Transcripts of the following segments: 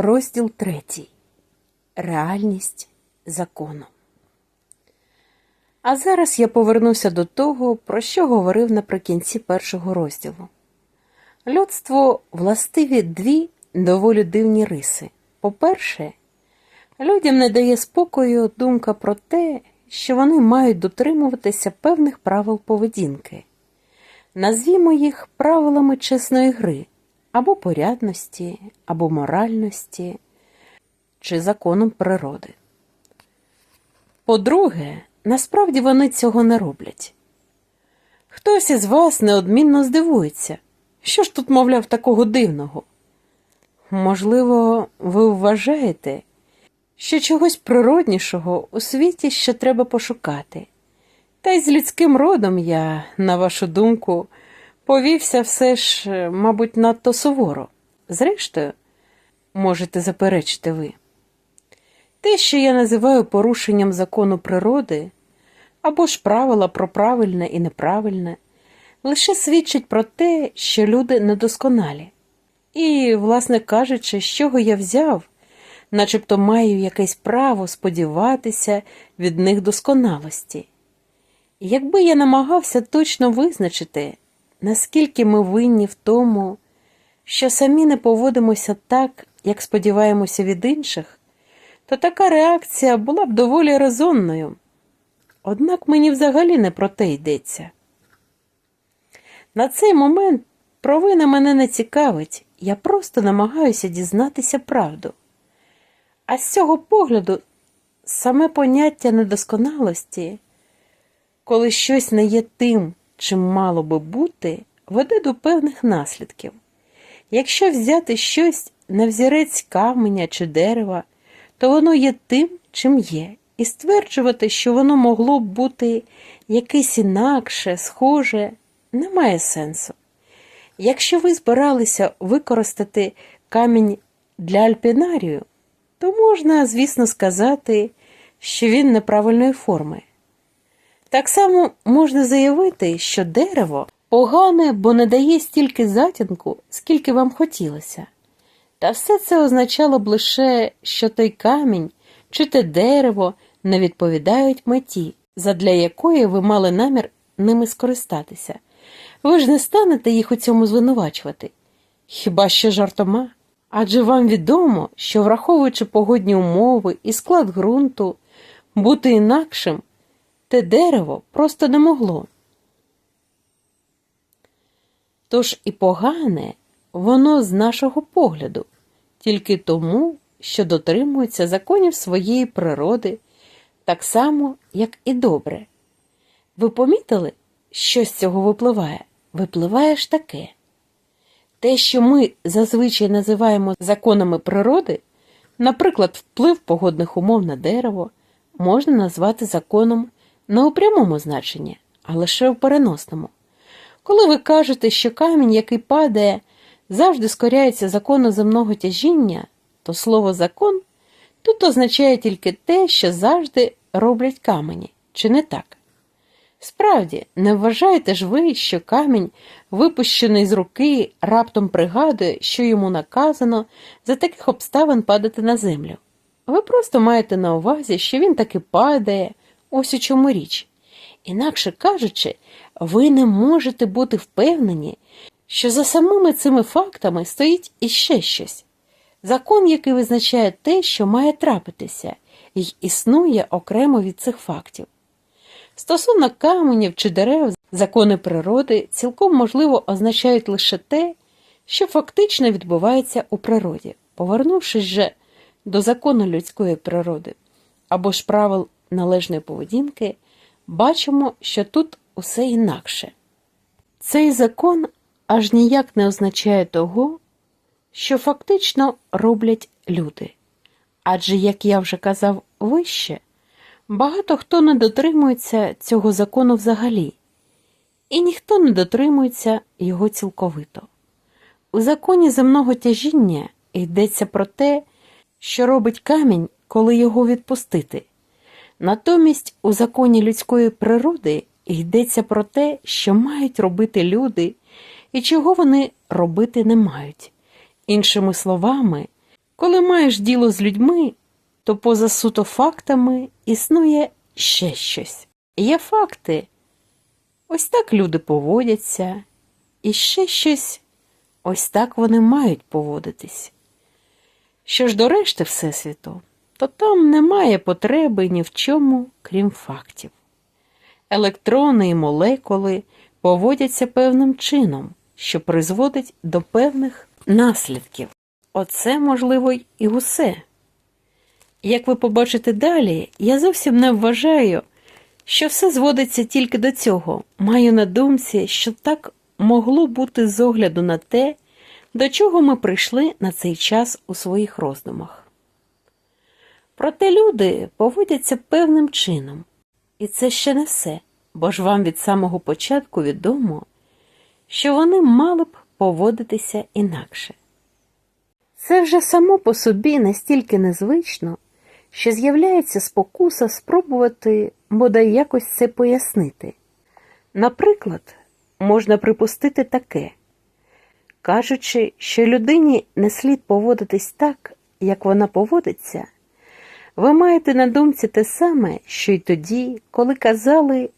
Розділ третій. Реальність закону. А зараз я повернуся до того, про що говорив наприкінці першого розділу. Людству властиві дві доволі дивні риси. По-перше, людям не дає спокою думка про те, що вони мають дотримуватися певних правил поведінки. Назвімо їх правилами чесної гри або порядності, або моральності, чи законом природи. По-друге, насправді вони цього не роблять. Хтось із вас неодмінно здивується, що ж тут, мовляв, такого дивного. Можливо, ви вважаєте, що чогось природнішого у світі ще треба пошукати. Та й з людським родом я, на вашу думку, повівся все ж, е, мабуть, надто суворо. Зрештою, можете заперечити ви. Те, що я називаю порушенням закону природи, або ж правила про правильне і неправильне, лише свідчить про те, що люди недосконалі. І, власне кажучи, з чого я взяв, начебто маю якесь право сподіватися від них досконалості. Якби я намагався точно визначити, наскільки ми винні в тому, що самі не поводимося так, як сподіваємося від інших, то така реакція була б доволі резонною. Однак мені взагалі не про те йдеться. На цей момент провина мене не цікавить, я просто намагаюся дізнатися правду. А з цього погляду саме поняття недосконалості, коли щось не є тим, чим мало би бути, веде до певних наслідків. Якщо взяти щось на взірець каменя чи дерева, то воно є тим, чим є, і стверджувати, що воно могло б бути якесь інакше, схоже, немає сенсу. Якщо ви збиралися використати камінь для альпінарію, то можна, звісно, сказати, що він неправильної форми. Так само можна заявити, що дерево погане, бо не дає стільки затінку, скільки вам хотілося. Та все це означало б лише, що той камінь чи те дерево не відповідають меті, задля якої ви мали намір ними скористатися. Ви ж не станете їх у цьому звинувачувати. Хіба що жартома? Адже вам відомо, що, враховуючи погодні умови і склад ґрунту, бути інакшим, те дерево просто не могло. Тож і погане воно з нашого погляду, тільки тому, що дотримується законів своєї природи, так само, як і добре. Ви помітили, що з цього випливає? Випливає ж таке. Те, що ми зазвичай називаємо законами природи, наприклад, вплив погодних умов на дерево, можна назвати законом не у прямому значенні, а лише в переносному. Коли ви кажете, що камінь, який падає, завжди скоряється закону земного тяжіння, то слово закон тут означає тільки те, що завжди роблять камені, чи не так? Справді, не вважаєте ж ви, що камінь, випущений з руки, раптом пригадує, що йому наказано за таких обставин падати на землю. Ви просто маєте на увазі, що він таки падає, ось у чому річ. Інакше кажучи, ви не можете бути впевнені, що за самими цими фактами стоїть іще щось. Закон, який визначає те, що має трапитися, і існує окремо від цих фактів. Стосовно каменів чи дерев, закони природи цілком можливо означають лише те, що фактично відбувається у природі, повернувшись же до закону людської природи або ж правил належної поведінки, бачимо, що тут усе інакше. Цей закон аж ніяк не означає того, що фактично роблять люди. Адже, як я вже казав вище, багато хто не дотримується цього закону взагалі, і ніхто не дотримується його цілковито. У законі земного тяжіння йдеться про те, що робить камінь, коли його відпустити. Натомість у законі людської природи йдеться про те, що мають робити люди і чого вони робити не мають. Іншими словами, Коли маєш діло з людьми, то поза суто фактами існує ще щось. Є факти. Ось так люди поводяться, і ще щось ось так вони мають поводитись. Що ж до решти Всесвіту, то там немає потреби ні в чому, крім фактів. Електрони і молекули поводяться певним чином, що призводить до певних наслідків. Оце, можливо, і усе. Як ви побачите далі, я зовсім не вважаю, що все зводиться тільки до цього. Маю на думці, що так могло бути з огляду на те, до чого ми прийшли на цей час у своїх роздумах. Проте люди поводяться певним чином, і це ще не все, бо ж вам від самого початку відомо, що вони мали б поводитися інакше. Це вже само по собі настільки незвично, що з'являється спокуса спробувати бодай якось це пояснити. Наприклад, можна припустити таке, кажучи, що людині не слід поводитись так, як вона поводиться, ви маєте на думці те саме, що й тоді, коли казали,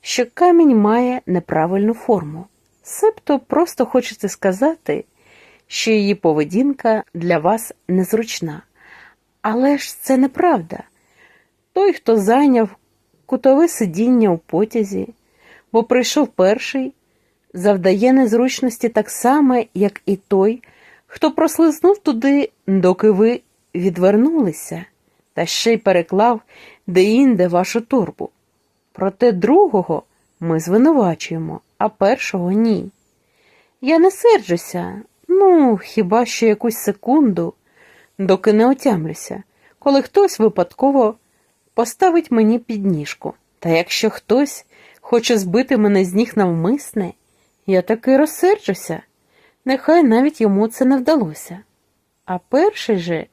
що камінь має неправильну форму, себто просто хочете сказати, що її поведінка для вас незручна. Але ж це неправда. Той, хто зайняв кутове сидіння у потязі, бо прийшов перший, завдає незручності так само, як і той, хто прослизнув туди, доки ви відвернулися, та ще й переклав де-інде вашу торбу. Проте другого ми звинувачуємо, а першого ні. Я не серджуся, ну, хіба що якусь секунду, доки не отямлюся, коли хтось випадково поставить мені підніжку. Та якщо хтось хоче збити мене з ніг навмисне, я таки розсерджуся, нехай навіть йому це не вдалося. А перший же,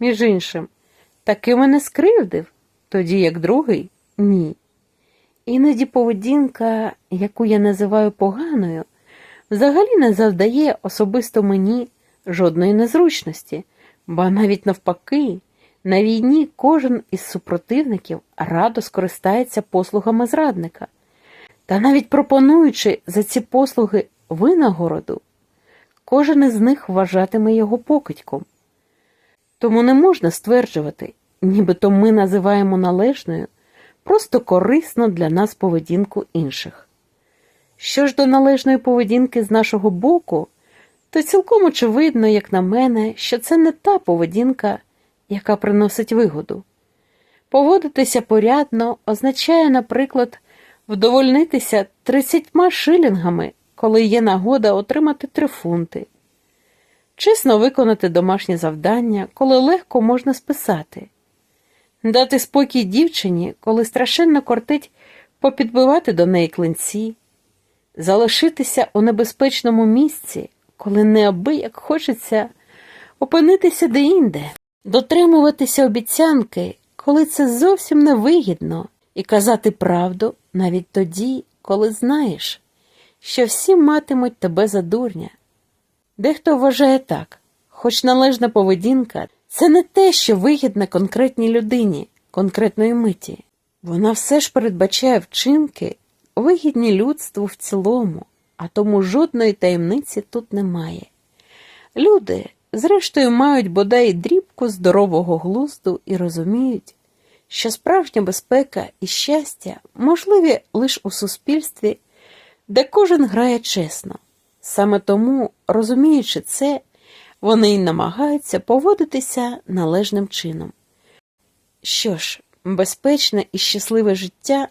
між іншим, таки мене скривдив, тоді як другий ні. Іноді поведінка, яку я називаю поганою, взагалі не завдає особисто мені жодної незручності, бо навіть навпаки, на війні кожен із супротивників радо скористається послугами зрадника. Та навіть пропонуючи за ці послуги винагороду, кожен із них вважатиме його покидьком. Тому не можна стверджувати, нібито ми називаємо належною просто корисну для нас поведінку інших. Що ж до належної поведінки з нашого боку, то цілком очевидно, як на мене, що це не та поведінка, яка приносить вигоду. Поводитися порядно означає, наприклад, вдовольнитися тридцятьма шилінгами, коли є нагода отримати три фунти. Чесно виконати домашнє завдання, коли легко можна списати, дати спокій дівчині, коли страшенно кортить попідбивати до неї клинці, залишитися у небезпечному місці, коли неабияк хочеться опинитися деінде, дотримуватися обіцянки, коли це зовсім невигідно, і казати правду навіть тоді, коли знаєш, що всі матимуть тебе за дурня. Дехто вважає так, хоч належна поведінка це не те, що вигідне конкретній людині, конкретної миті. Вона все ж передбачає вчинки, вигідні людству в цілому, а тому жодної таємниці тут немає. Люди, зрештою, мають бодай дрібку здорового глузду і розуміють, що справжня безпека і щастя можливі лише у суспільстві, де кожен грає чесно. Саме тому, розуміючи це, вони й намагаються поводитися належним чином. Що ж, безпечне і щасливе життя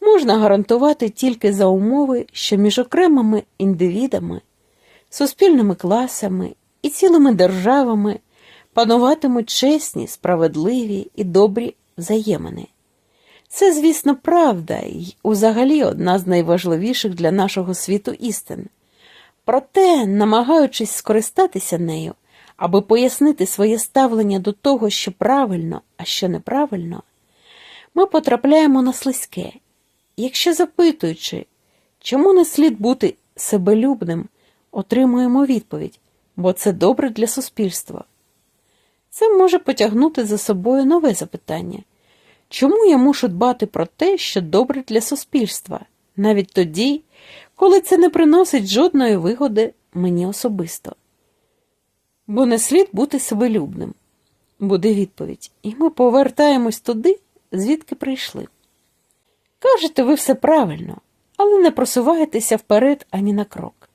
можна гарантувати тільки за умови, що між окремими індивідами, суспільними класами і цілими державами пануватимуть чесні, справедливі і добрі взаємини. Це, звісно, правда і взагалі одна з найважливіших для нашого світу істин. Проте, намагаючись скористатися нею, аби пояснити своє ставлення до того, що правильно, а що неправильно, ми потрапляємо на слизьке. Якщо запитуючи, чому не слід бути себелюбним, отримуємо відповідь, бо це добре для суспільства. Це може потягнути за собою нове запитання. Чому я мушу дбати про те, що добре для суспільства, навіть тоді, коли це не приносить жодної вигоди мені особисто? Бо не слід бути себелюбним, буде відповідь, і ми повертаємось туди, звідки прийшли. Кажете, ви все правильно, але не просуваєтеся вперед ані на крок.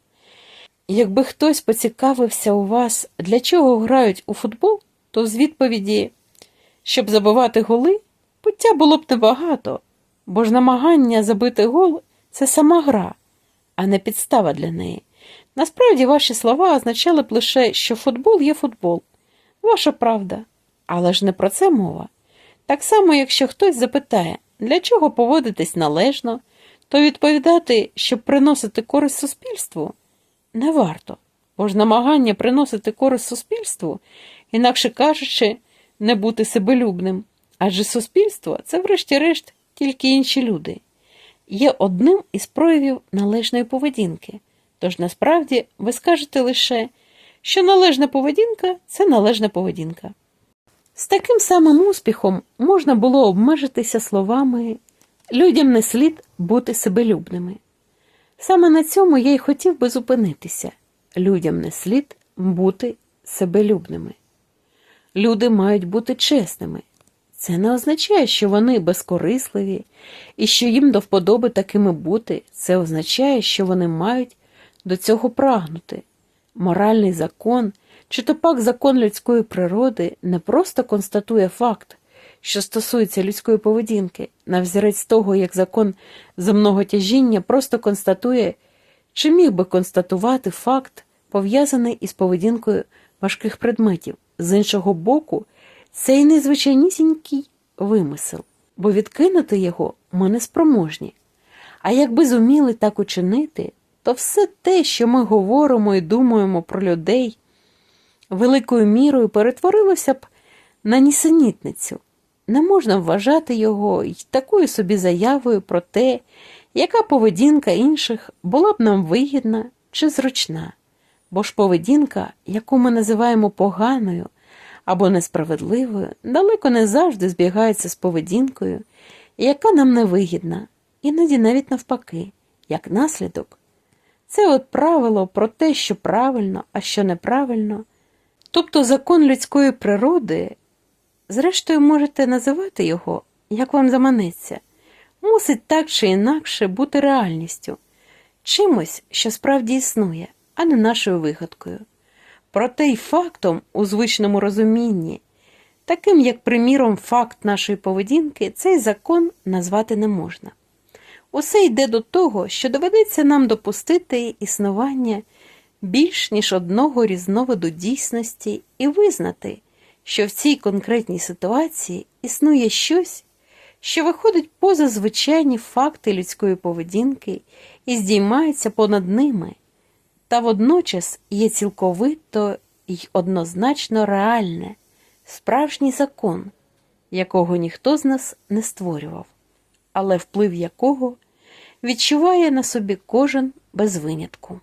Якби хтось поцікавився у вас, для чого грають у футбол, то з відповіді, щоб забивати голи, пуття було б небагато, бо ж намагання забити гол це сама гра, а не підстава для неї. Насправді ваші слова означали б лише, що футбол є футбол. Ваша правда. Але ж не про це мова. Так само, якщо хтось запитає, для чого поводитись належно, то відповідати, щоб приносити користь суспільству, не варто, бо ж намагання приносити користь суспільству, інакше кажучи, не бути себелюбним, адже суспільство це, врешті-решт, тільки інші люди, є одним із проявів належної поведінки. Тож насправді ви скажете лише, що належна поведінка це належна поведінка. З таким самим успіхом можна було обмежитися словами людям не слід бути себелюбними. Саме на цьому я й хотів би зупинитися людям не слід бути себелюбними. Люди мають бути чесними. Це не означає, що вони безкорисливі і що їм до вподоби такими бути. Це означає, що вони мають до цього прагнути. Моральний закон чи то пак закон людської природи не просто констатує факт, що стосується людської поведінки, на взірець того, як закон земного тяжіння просто констатує, чи міг би констатувати факт, пов'язаний із поведінкою важких предметів. З іншого боку, це й незвичайнісінький вимисел, бо відкинути його ми не спроможні. А якби зуміли так учинити, то все те, що ми говоримо і думаємо про людей, великою мірою перетворилося б на нісенітницю. Не можна вважати його й такою собі заявою про те, яка поведінка інших була б нам вигідна чи зручна, бо ж поведінка, яку ми називаємо поганою або несправедливою, далеко не завжди збігається з поведінкою, яка нам не вигідна, іноді навіть навпаки, як наслідок. Це от правило про те, що правильно, а що неправильно, тобто закон людської природи. Зрештою, можете називати його, як вам заманеться, мусить так чи інакше бути реальністю, чимось, що справді існує, а не нашою вигадкою. Проте й фактом у звичному розумінні, таким як, приміром, факт нашої поведінки, цей закон назвати не можна. Усе йде до того, що доведеться нам допустити існування більш ніж одного різновиду дійсності і визнати що в цій конкретній ситуації існує щось, що виходить поза звичайні факти людської поведінки і здіймається понад ними, та водночас є цілковито й однозначно реальне, справжній закон, якого ніхто з нас не створював, але вплив якого відчуває на собі кожен без винятку.